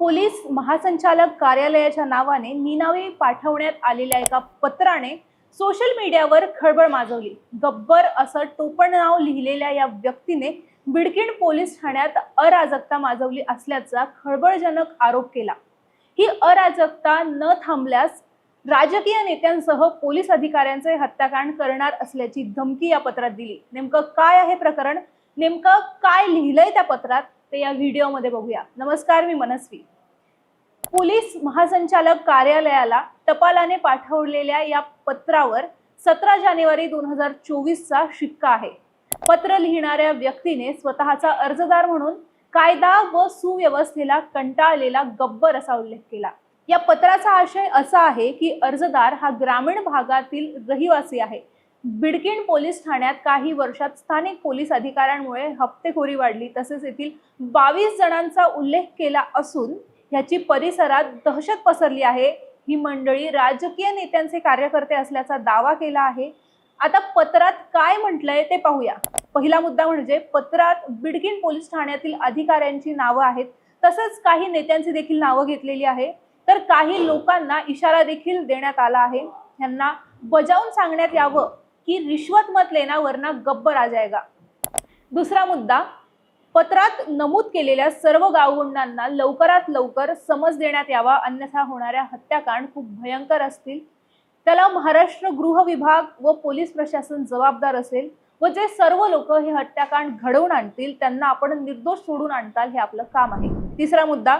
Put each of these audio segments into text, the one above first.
Police महासंचालक कार्यालयाच्या नावाने निनावी पाठवण्यात आलेल्या एका पत्राने सोशल मीडियावर खळबळ माजवली. गब्बर असं टोपण नाव लिहिलेल्या या व्यक्तीने बिडकीण पोलीस ठाण्यात अराजकता माजवली असल्याचा खळबळजनक आरोप केला. ही अराजकता न थांबल्यास राजकीय नेत्यांसह पोलीस अधिकाऱ्यांचे हत्याकांड करणार असल्याची धमकी या पत्रात दिली. नेमकं काय आहे प्रकरण? नेमकं काय लिहिलंय त्या पत्रात? ते या व्हिडिओमध्ये बघूया. नमस्कार मी मनस्वी. पोलीस महासंचालक कार्यालयाला टपालाने पाठवलेल्या या पत्रावर सतरा जानेवारी दोन हजार चोवीसचा शिक्का आहे. पत्र लिहिणाऱ्या व्यक्तीने स्वतःचा अर्जदार म्हणून कायदा व सुव्यवस्थेला कंटाळलेला गब्बर असा उल्लेख केला. या पत्राचा आशय असा आहे की अर्जदार हा ग्रामीण भागातील रहिवासी आहे. बिडकीण पोलीस ठाण्यात काही वर्षात स्थानिक पोलीस अधिकाऱ्यांमुळे हप्तेखोरी वाढली. तसेच येथील बावीस जणांचा उल्लेख केला असून ह्याची परिसरात दहशत पसरली आहे. ही मंडळी राजकीय नेत्यांचे कार्यकर्ते असल्याचा दावा केला आहे. आता पत्रात काय म्हटलंय ते पाहूया. पहिला मुद्दा म्हणजे पत्रात बिडकिन पोलीस ठाण्यातील अधिकाऱ्यांची नावं आहेत. तसंच काही नेत्यांची देखील नावं घेतलेली आहे. तर काही लोकांना इशारा देखील देण्यात आला आहे. यांना बजावून सांगण्यात यावं की रिश्वत मत लेना वरना गब्बर आ जाएगा दुसरा मुद्दा पत्रात नमूद केलेल्या सर्व गावगुंडांना लवकरात लवकर समज देण्यात यावा अन्यथा होणाऱ्या हत्याकांड खूप भयंकर असतील. त्याला महाराष्ट्र गृह विभाग व पोलीस प्रशासन जबाबदार असेल व जे सर्व लोक हे हत्याकांड घडवून आणतील त्यांना आपण निर्दोष सोडून आणताल हे आपलं काम आहे. तिसरा मुद्दा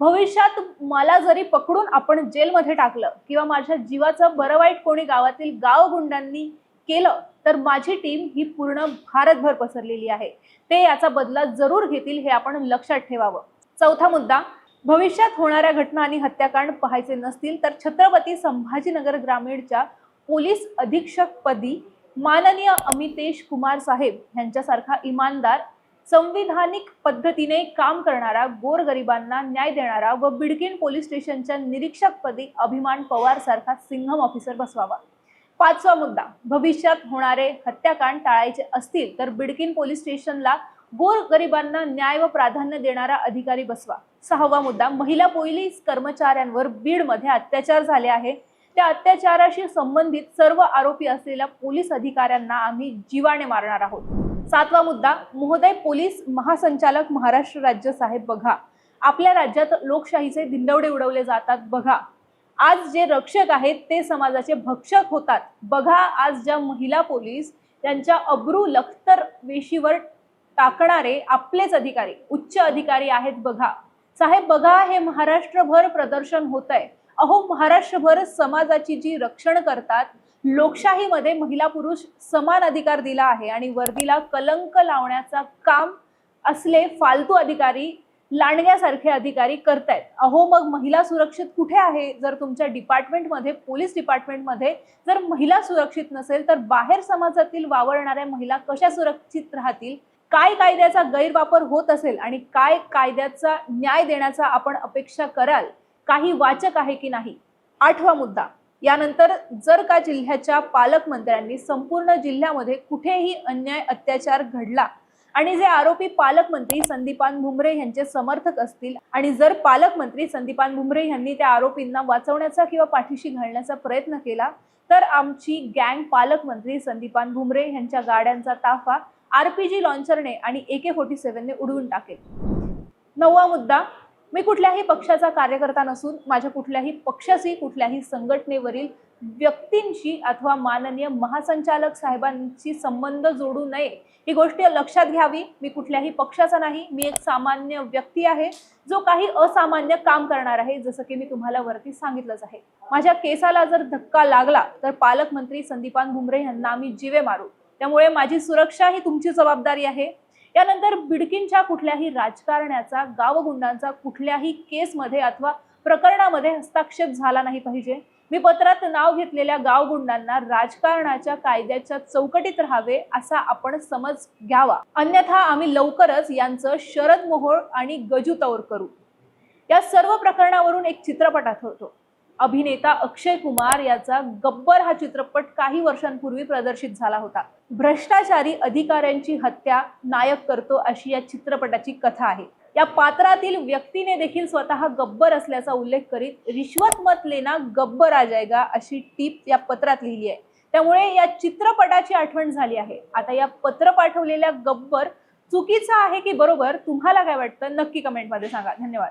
भविष्यात मला जरी पकडून आपण जेलमध्ये टाकलं किंवा माझ्या जीवाचं बरं वाईट कोणी गावातील गावगुंडांनी केलं तर माझी टीम ही पूर्ण भारतभर पसरलेली आहे. ते याचा बदला जरूर घेतील हे आपण लक्षात ठेवावं. चौथा मुद्दा भविष्यात होणाऱ्या घटना आणि हत्याकांड पाहायचे नसतील तर छत्रपती संभाजीनगर ग्रामीणच्या पोलीस अधीक्षक पदी माननीय अमितेश कुमार साहेब यांच्यासारखा इमानदार संविधानिक पद्धतीने काम करणारा गोरगरिबांना न्याय देणारा व बिडकीन पोलीस स्टेशनच्या निरीक्षकपदी अभिमान पवार सारखा सिंघम ऑफिसर बसवावा. पाचवा मुद्दा. भविष्यात होणारे हत्याकांड टाळायचे असतील तर बिडकिन पोलीस स्टेशनला गोरगरिबांना न्याय व प्राधान्य देणारा अधिकारी बसवा. सहावा मुद्दा महिला पोलीस कर्मचाऱ्यांवर बीडमध्ये अत्याचार झाले आहे. त्या अत्याचाराशी संबंधित सर्व आरोपी असलेल्या पोलीस अधिकाऱ्यांना आम्ही जीवाने मारणार आहोत. सातवा मुद्दा महोदय पोलीस महासंचालक महाराष्ट्र राज्य साहेब बघा. आपल्या राज्यात लोकशाहीचे धिंडवडे उडवले जातात बघा. आज जे रक्षक आहेत ते समाजाचे भक्षक होतात. बघा आज ज्या महिला पोलीस त्यांच्या अब्रू लखतर वेशीवर टाकणारे आपलेच अधिकारी उच्च अधिकारी आहेत बघा. साहेब बघा हे महाराष्ट्रभर प्रदर्शन होत आहे अहो महाराष्ट्रभर समाजाची जी रक्षण करतात लोकशाहीमध्ये महिला पुरुष समान अधिकार दिला आहे आणि वर्दीला कलंक लावण्याचा काम असले फालतू अधिकारी लांडग्यासारखे अधिकारी करतायत. अहो मग महिला सुरक्षित कुठे आहे? जर तुमच्या डिपार्टमेंटमध्ये पोलीस डिपार्टमेंटमध्ये जर महिला सुरक्षित नसेल तर बाहेर समाजातील वावरणाऱ्या महिला कशा सुरक्षित राहतील? काय कायद्याचा गैरवापर होत असेल? आणि काय कायद्याचा न्याय देण्याचा आपण अपेक्षा कराल? काही वाचक आहे की नाही? आठवा मुद्दा. यानंतर जर का जिल्ह्याच्या पालकमंत्र्यांनी संपूर्ण जिल्ह्यामध्ये कुठेही अन्याय अत्याचार घडला आणि जे आरोपी पालकमंत्री संदीपान भुमरे यांचे समर्थक असतील आणि जर पालकमंत्री संदीपान भुमरे यांनी त्या आरोपींना वाचवण्याचा किंवा पाठीशी घालण्याचा प्रयत्न केला तर आमची गँग पालकमंत्री संदीपान भुमरे यांच्या गाड्यांचा ताफा आरपीजी लॉन्चरने आणि ए के फोर्टी सेव्हनने उडवून टाकेल. नववा मुद्दा मी कुठल्याही पक्षाचा कार्यकर्ता नसून माझ्या कुठल्याही पक्षाशी कुठल्याही संघटनेवरील व्यक्तींशी अथवा माननीय महासंचालक साहेबांशी संबंध जोडू नये ही गोष्ट लक्षात घ्यावी. मी कुठल्याही पक्षाचा नाही मी एक सामान्य व्यक्ती आहे जो काही असामान्य काम करणार आहे जसं की मी तुम्हाला वरती सांगितलंच आहे. माझ्या केसाला जर धक्का लागला तर पालकमंत्री संदीपान भुमरे यांना आम्ही जीवे मारू. त्यामुळे माझी सुरक्षा ही तुमची जबाबदारी आहे. यानंतर बिडकींच्या कुठल्याही राजकारण्याचा गावगुंडांचा कुठल्याही केसमध्ये अथवा प्रकरणामध्ये हस्तक्षेप झाला नाही पाहिजे. मी पत्रात नाव घेतलेल्या गावगुंडांना राजकारणाच्या कायद्याच्या चौकटीत राहावे असा आपण समज घ्यावा. अन्यथा आम्ही लवकरच यांचं शरद मोहोळ आणि गजू तौर करू. या सर्व प्रकरणावरून एक चित्रपट आठवतो. अभिनेता अक्षय कुमार याचा गब्बर हा चित्रपट काही वर्षांपूर्वी प्रदर्शित झाला होता. भ्रष्टाचारी अधिकाऱ्यांची हत्या नायक करतो अशी या चित्रपटाची कथा आहे. या पात्रातील व्यक्तीने देखील स्वतः गब्बर असल्याचा उल्लेख करीत रिश्वत मत लेना गब्बर आ जाएगा अशी टीप या पत्रात लिहिली आहे. त्यामुळे या चित्रपटाची आठवण झाली आहे. आता या पत्र पाठवलेल्या गब्बर चुकीचा आहे की बरोबर? तुम्हाला काय वाटतं? नक्की कमेंटमध्ये सांगा. धन्यवाद.